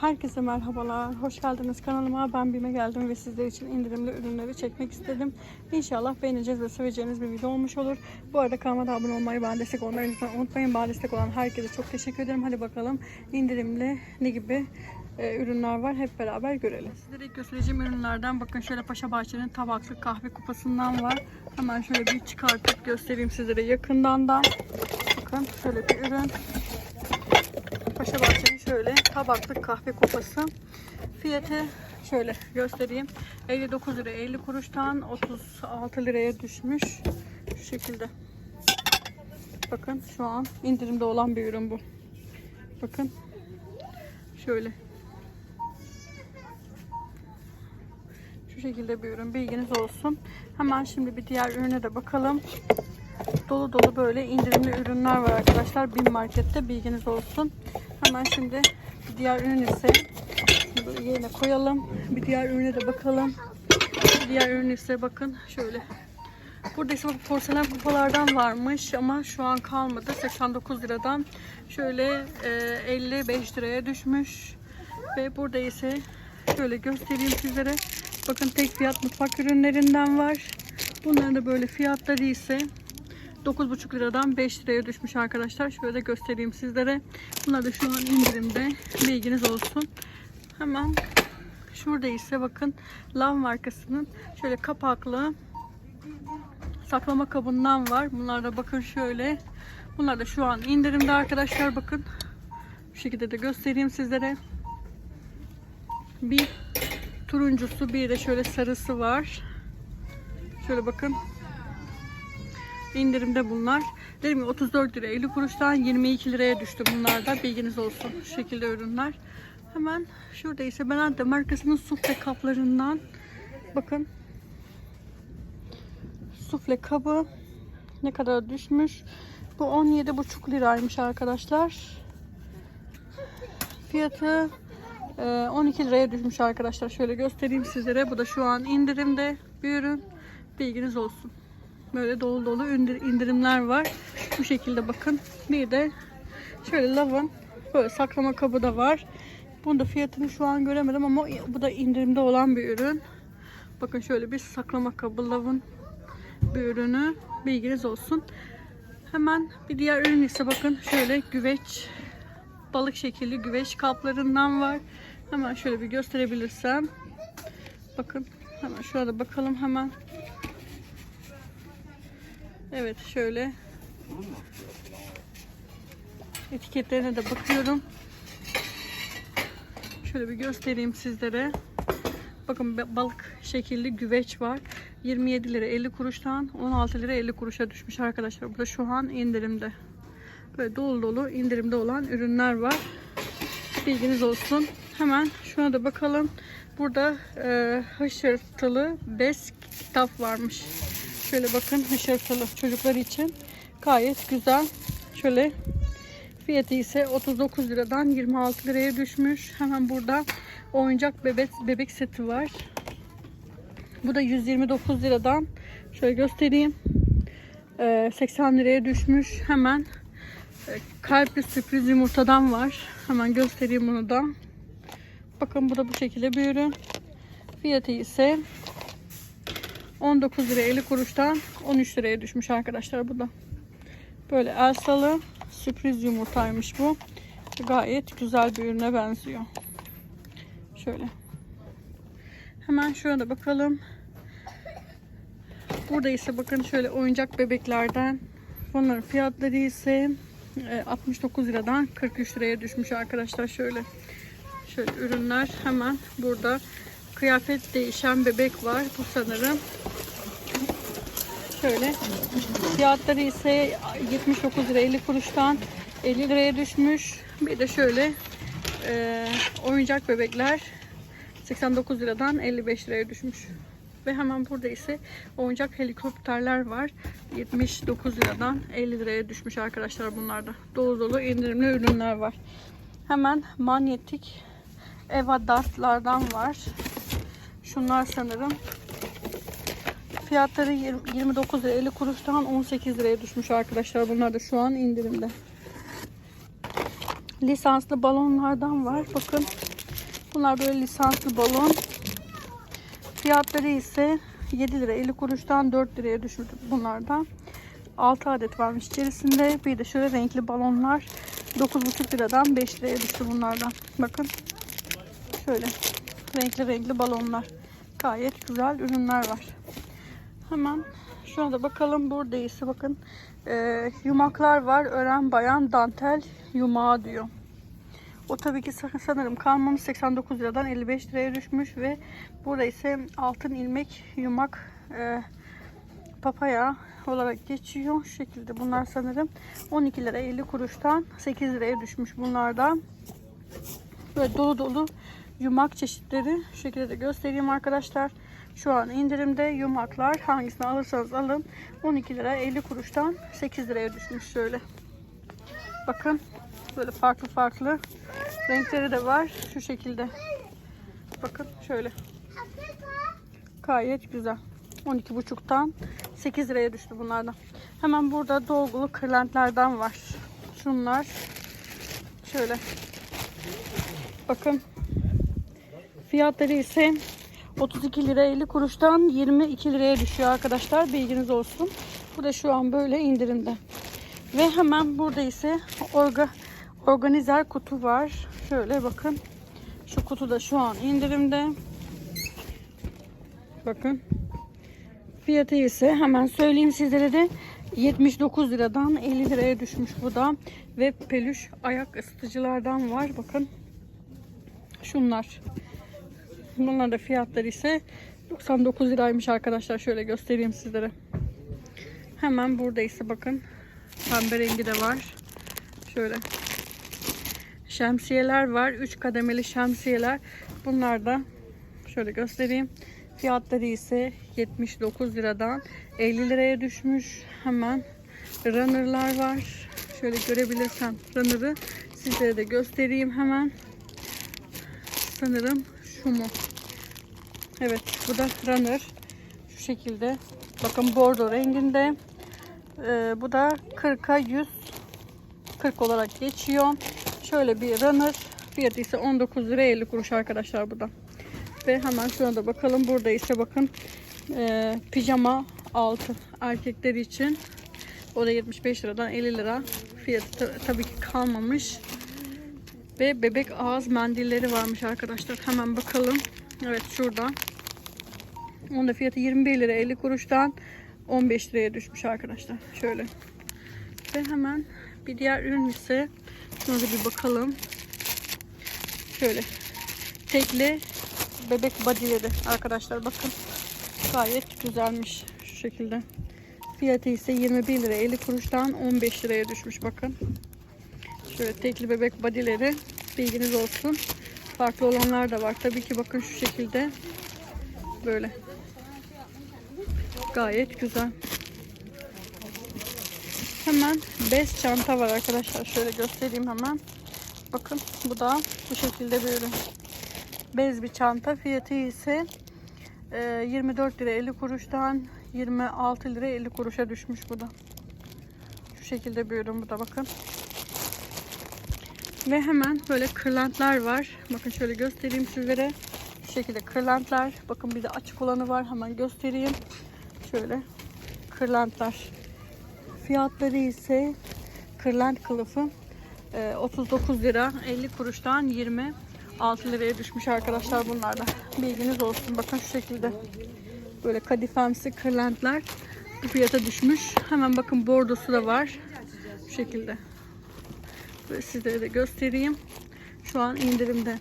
Herkese merhabalar. Hoş geldiniz kanalıma. Ben Bime geldim ve sizler için indirimli ürünleri çekmek istedim. İnşallah beğeneceğiz ve seveceğiniz bir video olmuş olur. Bu arada kanalıma abone olmayı, bana destek olmayı lütfen unutmayın. Bana destek olan herkese çok teşekkür ederim. Hadi bakalım indirimli ne gibi e, ürünler var hep beraber görelim. Sizlere göstereceğim ürünlerden bakın şöyle Paşa Bahçe'nin tabaklı kahve kupasından var. Hemen şöyle bir çıkartıp göstereyim sizlere yakından da. Bakın şöyle bir ürün. Paşa Bahçe'nin şöyle tabaklık kahve kupası. Fiyatı şöyle göstereyim. 59 lira 50 kuruştan 36 liraya düşmüş. Şu şekilde. Bakın şu an indirimde olan bir ürün bu. Bakın. Şöyle. Şu şekilde bir ürün. Bilginiz olsun. Hemen şimdi bir diğer ürüne de bakalım. Dolu dolu böyle indirimli ürünler var arkadaşlar. Bin markette bilginiz olsun. Hemen şimdi diğer ürün ise şunu yerine koyalım. Bir diğer ürüne de bakalım. Bir diğer ürün ise bakın şöyle. Burada ise bak porselen kupalardan varmış ama şu an kalmadı. 89 liradan şöyle e, 55 liraya düşmüş. Ve burada ise şöyle göstereyim sizlere. Bakın tek fiyat mutfak ürünlerinden var. Bunların da böyle fiyatları ise 9,5 liradan 5 liraya düşmüş arkadaşlar. Şöyle de göstereyim sizlere. Bunlar da şu an indirimde. Bilginiz olsun. Hemen şurada ise bakın Lav markasının şöyle kapaklı saklama kabından var. Bunlar da bakın şöyle. Bunlar da şu an indirimde arkadaşlar bakın. Bu şekilde de göstereyim sizlere. Bir turuncusu bir de şöyle sarısı var. Şöyle bakın. İndirimde bunlar. Dedim ya 34 lira 50 kuruştan 22 liraya düştü bunlar da. Bilginiz olsun. Şu şekilde ürünler. Hemen şurada ise Benante markasının sufle kaplarından bakın sufle kabı ne kadar düşmüş. Bu 17,5 liraymış arkadaşlar. Fiyatı e, 12 liraya düşmüş arkadaşlar. Şöyle göstereyim sizlere. Bu da şu an indirimde bir ürün. Bilginiz olsun. Böyle dolu dolu indir- indirimler var. Bu şekilde bakın. Bir de şöyle lavın böyle saklama kabı da var. Bunun da fiyatını şu an göremedim ama bu da indirimde olan bir ürün. Bakın şöyle bir saklama kabı lavın bir ürünü. Bilginiz olsun. Hemen bir diğer ürün ise bakın şöyle güveç balık şekilli güveç kaplarından var. Hemen şöyle bir gösterebilirsem. Bakın hemen şurada bakalım hemen. Evet şöyle etiketlerine de bakıyorum. Şöyle bir göstereyim sizlere. Bakın balık şekilli güveç var. 27 lira 50 kuruştan 16 lira 50 kuruşa düşmüş arkadaşlar. Bu da şu an indirimde. Böyle dolu dolu indirimde olan ürünler var. Bilginiz olsun. Hemen şuna da bakalım. Burada e, hışırtılı bez kitap varmış. Şöyle bakın hışırtılı çocuklar için gayet güzel. Şöyle fiyatı ise 39 liradan 26 liraya düşmüş. Hemen burada oyuncak bebek bebek seti var. Bu da 129 liradan şöyle göstereyim. E, 80 liraya düşmüş. Hemen e, kalpli sürpriz yumurtadan var. Hemen göstereyim bunu da. Bakın bu da bu şekilde bir ürün. Fiyatı ise 19 lira 50 kuruştan 13 liraya düşmüş arkadaşlar bu da. Böyle Elsa'lı sürpriz yumurtaymış bu. Gayet güzel bir ürüne benziyor. Şöyle. Hemen şurada bakalım. Burada ise bakın şöyle oyuncak bebeklerden. Bunların fiyatları ise e, 69 liradan 43 liraya düşmüş arkadaşlar şöyle. Şöyle ürünler hemen burada. Kıyafet değişen bebek var bu sanırım. Şöyle. Fiyatları ise 79 lira 50 kuruştan 50 liraya düşmüş. Bir de şöyle e, oyuncak bebekler 89 liradan 55 liraya düşmüş. Ve hemen burada ise oyuncak helikopterler var. 79 liradan 50 liraya düşmüş arkadaşlar bunlarda. Dolu dolu indirimli ürünler var. Hemen manyetik Eva dartlardan var. Şunlar sanırım. Fiyatları 20 29 lira 50 kuruştan 18 liraya düşmüş arkadaşlar. Bunlar da şu an indirimde. Lisanslı balonlardan var. Bakın Bunlar böyle lisanslı balon. Fiyatları ise 7 lira 50 kuruştan 4 liraya düşmüş bunlardan. 6 adet varmış içerisinde. Bir de şöyle renkli balonlar 9,5 liradan 5 liraya düştü bunlardan. Bakın şöyle renkli renkli balonlar. Gayet güzel ürünler var. Hemen şuna da bakalım. Burada bakın e, yumaklar var. Ören bayan dantel yumağı diyor. O tabii ki san- sanırım kalmamış 89 liradan 55 liraya düşmüş ve burada ise altın ilmek yumak e, papaya olarak geçiyor. Şu şekilde bunlar sanırım 12 lira 50 kuruştan 8 liraya düşmüş bunlardan. Böyle dolu dolu yumak çeşitleri şu şekilde de göstereyim arkadaşlar. Şu an indirimde yumaklar hangisini alırsanız alın 12 lira 50 kuruştan 8 liraya düşmüş şöyle. Bakın böyle farklı farklı renkleri de var şu şekilde. Bakın şöyle. Gayet güzel. 12,5'tan 8 liraya düştü bunlardan. Hemen burada dolgulu kırlentlerden var. Şunlar. Şöyle. Bakın. Fiyatları ise 32 lira 50 kuruştan 22 liraya düşüyor arkadaşlar. Bilginiz olsun. Bu da şu an böyle indirimde. Ve hemen burada ise orga, organizer kutu var. Şöyle bakın. Şu kutu da şu an indirimde. Bakın. Fiyatı ise hemen söyleyeyim sizlere de 79 liradan 50 liraya düşmüş bu da. Ve peluş ayak ısıtıcılardan var. Bakın. Şunlar. Bunların da fiyatları ise 99 liraymış arkadaşlar. Şöyle göstereyim sizlere. Hemen burada ise bakın. Pembe rengi de var. Şöyle. Şemsiyeler var. 3 kademeli şemsiyeler. Bunlar da şöyle göstereyim. Fiyatları ise 79 liradan 50 liraya düşmüş. Hemen runner'lar var. Şöyle görebilirsem runner'ı sizlere de göstereyim hemen. Sanırım şu mu? Evet bu da runner. Şu şekilde. Bakın bordo renginde. Ee, bu da 40'a 100 40 olarak geçiyor. Şöyle bir runner. Fiyatı ise 19 lira 50 kuruş arkadaşlar bu da. Ve hemen şuna da bakalım. Burada ise bakın e, pijama altı erkekler için. O da 75 liradan 50 lira. Fiyatı ta- tabii ki kalmamış. Ve bebek ağız mendilleri varmış arkadaşlar. Hemen bakalım. Evet şurada. Onun da fiyatı 21 lira 50 kuruştan 15 liraya düşmüş arkadaşlar. Şöyle. Ve hemen bir diğer ürün ise şuna da bir bakalım. Şöyle. Tekli bebek bodyleri arkadaşlar bakın. Gayet güzelmiş şu şekilde. Fiyatı ise 21 lira 50 kuruştan 15 liraya düşmüş bakın. Şöyle tekli bebek bodyleri bilginiz olsun. Farklı olanlar da var. Tabii ki bakın şu şekilde böyle. Gayet güzel. Hemen bez çanta var arkadaşlar. Şöyle göstereyim hemen. Bakın bu da bu şekilde ürün. Bez bir çanta. Fiyatı ise e, 24 lira 50 kuruştan 26 lira 50 kuruşa düşmüş bu da. Şu şekilde bir ürün bu da bakın. Ve hemen böyle kırlentler var. Bakın şöyle göstereyim sizlere. Şu şekilde kırlentler. Bakın bir de açık olanı var. Hemen göstereyim. Şöyle kırlentler. Fiyatları ise kırlent kılıfı e, 39 lira 50 kuruştan 26 liraya düşmüş arkadaşlar bunlar da. Bilginiz olsun. Bakın şu şekilde. Böyle kadifemsi kırlentler bu fiyata düşmüş. Hemen bakın bordosu da var. Şu şekilde. Böyle sizlere de göstereyim. Şu an indirimde.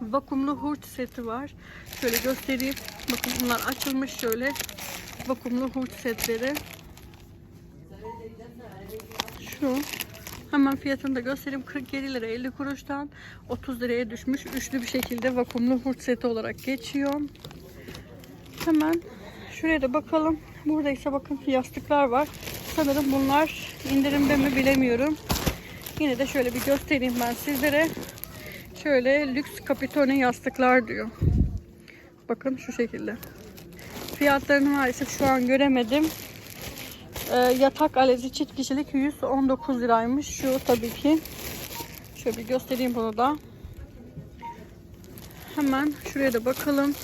Vakumlu hurç seti var. Şöyle göstereyim. Bakın bunlar açılmış şöyle. Vakumlu hurç setleri. Şu. Hemen fiyatını da göstereyim. 47 lira 50 kuruştan 30 liraya düşmüş. Üçlü bir şekilde vakumlu hurç seti olarak geçiyor. Hemen şuraya da bakalım. Burada ise bakın yastıklar var. Sanırım bunlar indirimde mi bilemiyorum. Yine de şöyle bir göstereyim ben sizlere. Şöyle lüks kapitone yastıklar diyor. Bakın şu şekilde. Fiyatlarını maalesef şu an göremedim. Ee, yatak alezi çift kişilik 119 liraymış. Şu tabii ki. Şöyle bir göstereyim bunu da. Hemen şuraya da bakalım.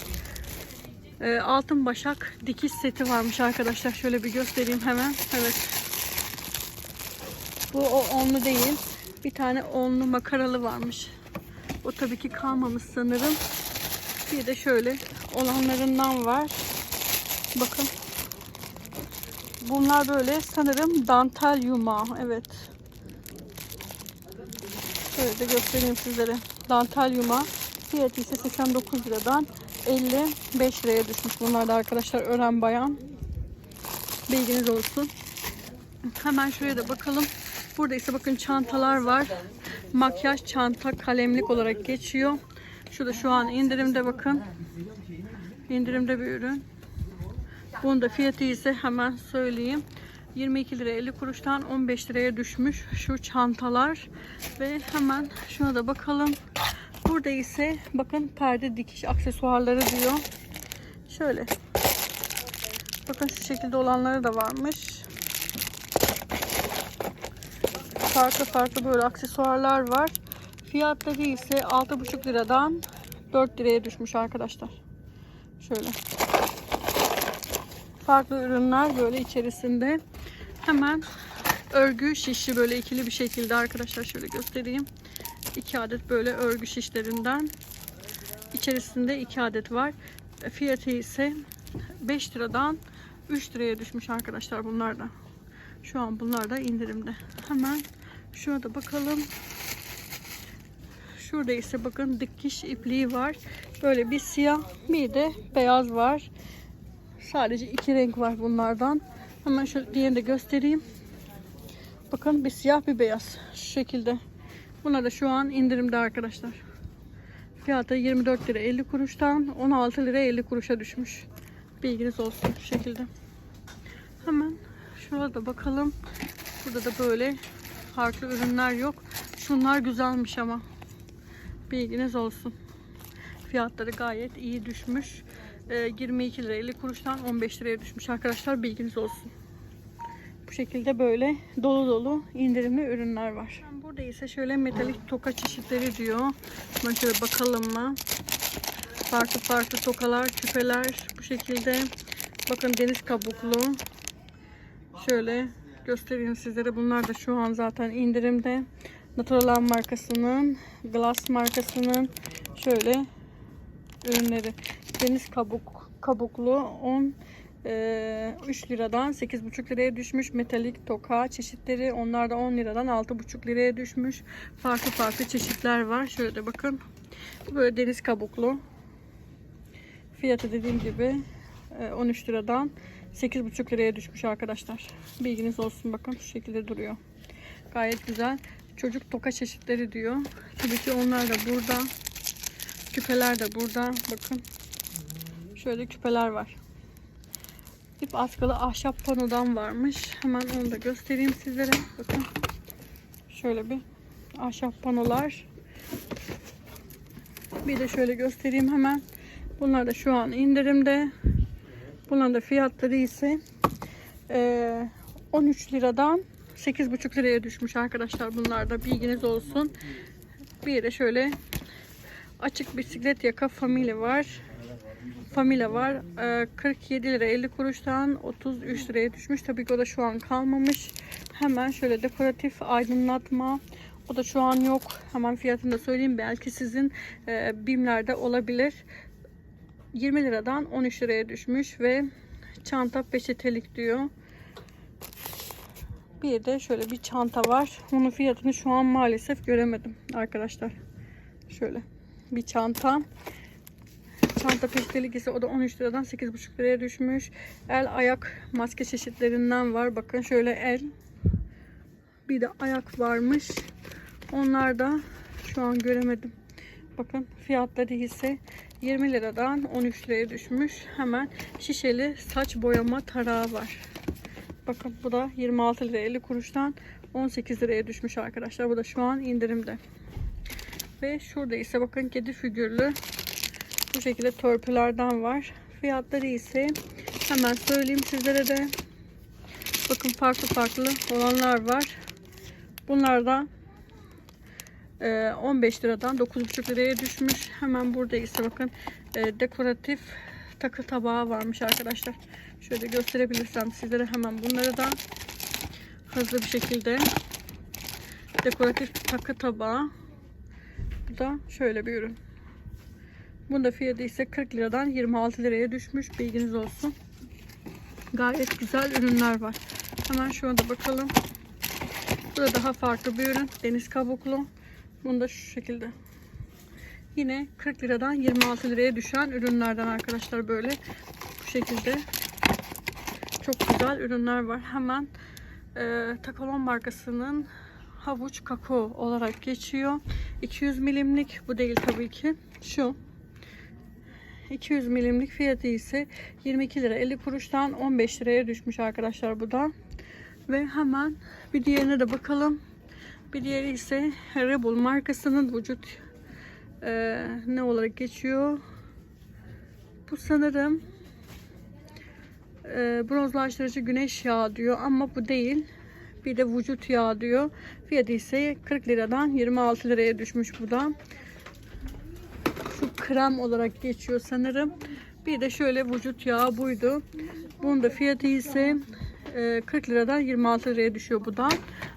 Ee, altın başak dikiş seti varmış arkadaşlar. Şöyle bir göstereyim hemen. Evet. Bu o onlu değil. Bir tane onlu makaralı varmış. O tabii ki kalmamış sanırım. Bir de şöyle olanlarından var. Bakın. Bunlar böyle sanırım dantel yumağı. Evet. Şöyle de göstereyim sizlere. Dantel yumağı. Fiyatı ise 89 liradan 55 liraya düşmüş. Bunlar da arkadaşlar ören bayan. Bilginiz olsun. Hemen şuraya da bakalım. Burada ise bakın çantalar var. Makyaj çanta kalemlik olarak geçiyor. Şurada şu an indirimde bakın. İndirimde bir ürün. Bunun da fiyatı ise hemen söyleyeyim. 22 lira 50 kuruştan 15 liraya düşmüş şu çantalar. Ve hemen şuna da bakalım. Burada ise bakın perde dikiş aksesuarları diyor. Şöyle. Bakın şu şekilde olanları da varmış. Farklı farklı böyle aksesuarlar var. Fiyatları ise 6,5 liradan 4 liraya düşmüş arkadaşlar. Şöyle. Farklı ürünler böyle içerisinde. Hemen örgü şişi böyle ikili bir şekilde arkadaşlar şöyle göstereyim. 2 adet böyle örgü şişlerinden. İçerisinde 2 adet var. Fiyatı ise 5 liradan 3 liraya düşmüş arkadaşlar bunlar da. Şu an bunlar da indirimde. Hemen şuna da bakalım. Şurada ise bakın dikiş ipliği var. Böyle bir siyah bir de beyaz var. Sadece iki renk var bunlardan. Hemen şu diğerini de göstereyim. Bakın bir siyah bir beyaz. Şu şekilde. Bunlar da şu an indirimde arkadaşlar. Fiyatı 24 lira 50 kuruştan 16 lira 50 kuruşa düşmüş. Bilginiz olsun şu şekilde. Hemen şurada da bakalım. Burada da böyle farklı ürünler yok. Şunlar güzelmiş ama. Bilginiz olsun. Fiyatları gayet iyi düşmüş. Ee, 22 lira 50 kuruştan 15 liraya düşmüş arkadaşlar. Bilginiz olsun. Bu şekilde böyle dolu dolu indirimli ürünler var. Burada ise şöyle metalik toka çeşitleri diyor. Hemen şöyle bakalım mı? Farklı farklı tokalar, küpeler bu şekilde. Bakın deniz kabuklu. Şöyle göstereyim sizlere. Bunlar da şu an zaten indirimde. Naturalan markasının, Glass markasının şöyle ürünleri. Deniz kabuk kabuklu 10 e, 3 liradan 8,5 liraya düşmüş. Metalik toka çeşitleri onlar da 10 liradan 6,5 liraya düşmüş. Farklı farklı çeşitler var. Şöyle de bakın. Bu böyle deniz kabuklu. Fiyatı dediğim gibi e, 13 liradan 8,5 liraya düşmüş arkadaşlar. Bilginiz olsun bakın şu şekilde duruyor. Gayet güzel. Çocuk toka çeşitleri diyor. Tabii ki onlar da burada. Küpeler de burada. Bakın. Şöyle küpeler var. İp askılı ahşap panodan varmış. Hemen onu da göstereyim sizlere. Bakın. Şöyle bir ahşap panolar. Bir de şöyle göstereyim hemen. Bunlar da şu an indirimde. Bunların da fiyatları ise eee, 13 liradan 8,5 liraya düşmüş arkadaşlar. Bunlar da bilginiz olsun. Bir de şöyle açık bisiklet yaka famili var. Famila var. Ee, 47 lira 50 kuruştan 33 liraya düşmüş. Tabii ki o da şu an kalmamış. Hemen şöyle dekoratif aydınlatma. O da şu an yok. Hemen fiyatını da söyleyeyim. Belki sizin e, BİM'lerde olabilir. 20 liradan 13 liraya düşmüş ve çanta peçetelik diyor. Bir de şöyle bir çanta var. Onun fiyatını şu an maalesef göremedim arkadaşlar. Şöyle bir çanta. Çanta peştelik ise o da 13 liradan 8,5 liraya düşmüş. El ayak maske çeşitlerinden var. Bakın şöyle el. Bir de ayak varmış. Onlar da şu an göremedim. Bakın fiyatları ise 20 liradan 13 liraya düşmüş. Hemen şişeli saç boyama tarağı var. Bakın bu da 26 lira 50 kuruştan 18 liraya düşmüş arkadaşlar. Bu da şu an indirimde. Ve şurada ise bakın kedi figürlü bu şekilde törpülerden var. Fiyatları ise hemen söyleyeyim sizlere de. Bakın farklı farklı olanlar var. Bunlar da e, 15 liradan 9,5 liraya düşmüş. Hemen burada ise bakın e, dekoratif takı tabağı varmış arkadaşlar. Şöyle gösterebilirsem sizlere hemen bunları da hızlı bir şekilde dekoratif takı tabağı. Bu da şöyle bir ürün. Bunda fiyatı ise 40 liradan 26 liraya düşmüş. Bilginiz olsun. Gayet güzel ürünler var. Hemen şu anda bakalım. Bu da daha farklı bir ürün. Deniz kabuklu. Bunu da şu şekilde. Yine 40 liradan 26 liraya düşen ürünlerden arkadaşlar böyle. Bu şekilde. Çok güzel ürünler var. Hemen e, Takalon markasının havuç kakao olarak geçiyor. 200 milimlik. Bu değil tabii ki. Şu. 200 milimlik fiyatı ise 22 lira 50 kuruştan 15 liraya düşmüş arkadaşlar bu da. Ve hemen bir diğerine de bakalım. Bir diğeri ise Rebel markasının vücut e, ne olarak geçiyor? Bu sanırım e, bronzlaştırıcı güneş yağı diyor ama bu değil. Bir de vücut yağı diyor. Fiyatı ise 40 liradan 26 liraya düşmüş bu da. Şu krem olarak geçiyor sanırım. Bir de şöyle vücut yağı buydu. Bunun da fiyatı ise 40 liradan 26 liraya düşüyor bu da.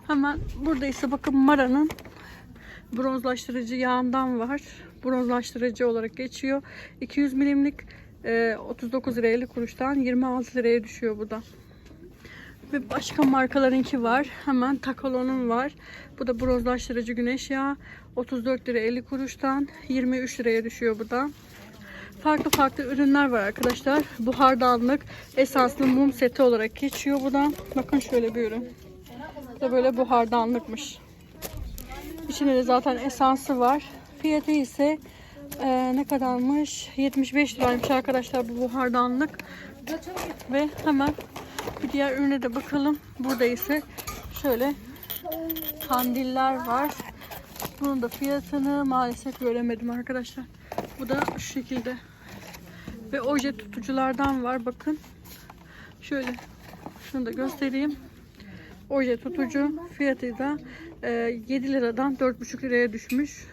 Hemen burada ise bakın Mara'nın bronzlaştırıcı yağından var. Bronzlaştırıcı olarak geçiyor. 200 milimlik e, 39 liraya 50 kuruştan 26 liraya düşüyor bu da. Ve başka markalarınki var. Hemen Takalon'un var. Bu da bronzlaştırıcı güneş yağı. 34 lira 50 kuruştan 23 liraya düşüyor bu da. Farklı farklı ürünler var arkadaşlar. Buhardanlık esanslı mum seti olarak geçiyor bu da. Bakın şöyle bir ürün. Bu da böyle buhardanlıkmış. İçinde de zaten esansı var. Fiyatı ise e, ne kadarmış? 75 liraymış arkadaşlar bu buhardanlık. Ve hemen bir diğer ürüne de bakalım. Burada ise şöyle kandiller var. Bunun da fiyatını maalesef göremedim arkadaşlar. Bu da şu şekilde. Ve oje tutuculardan var bakın. Şöyle şunu da göstereyim. Oje tutucu fiyatı da e, 7 liradan 4,5 liraya düşmüş.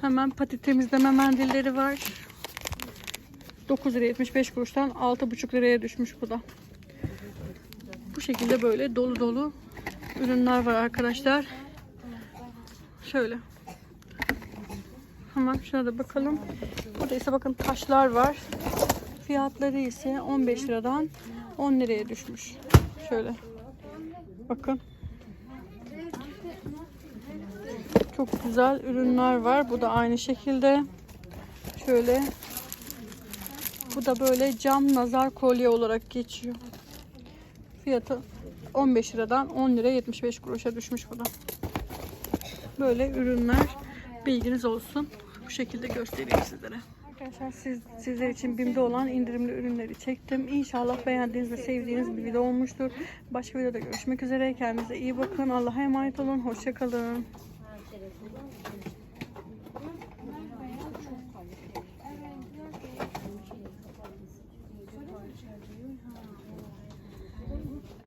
Hemen pati temizleme mendilleri var. 9 lira 75 kuruştan 6,5 liraya düşmüş bu da. Bu şekilde böyle dolu dolu ürünler var arkadaşlar. Şöyle. Hemen şuna da bakalım. Burada ise bakın taşlar var. Fiyatları ise 15 liradan 10 liraya düşmüş. Şöyle. Bakın. Çok güzel ürünler var. Bu da aynı şekilde. Şöyle. Bu da böyle cam nazar kolye olarak geçiyor. Fiyatı 15 liradan 10 lira 75 kuruşa düşmüş bu da. Böyle ürünler bilginiz olsun. Bu şekilde göstereyim sizlere. Arkadaşlar siz, sizler için BİM'de olan indirimli ürünleri çektim. İnşallah beğendiğiniz ve sevdiğiniz bir video olmuştur. Başka videoda görüşmek üzere. Kendinize iyi bakın. Allah'a emanet olun. Hoşçakalın.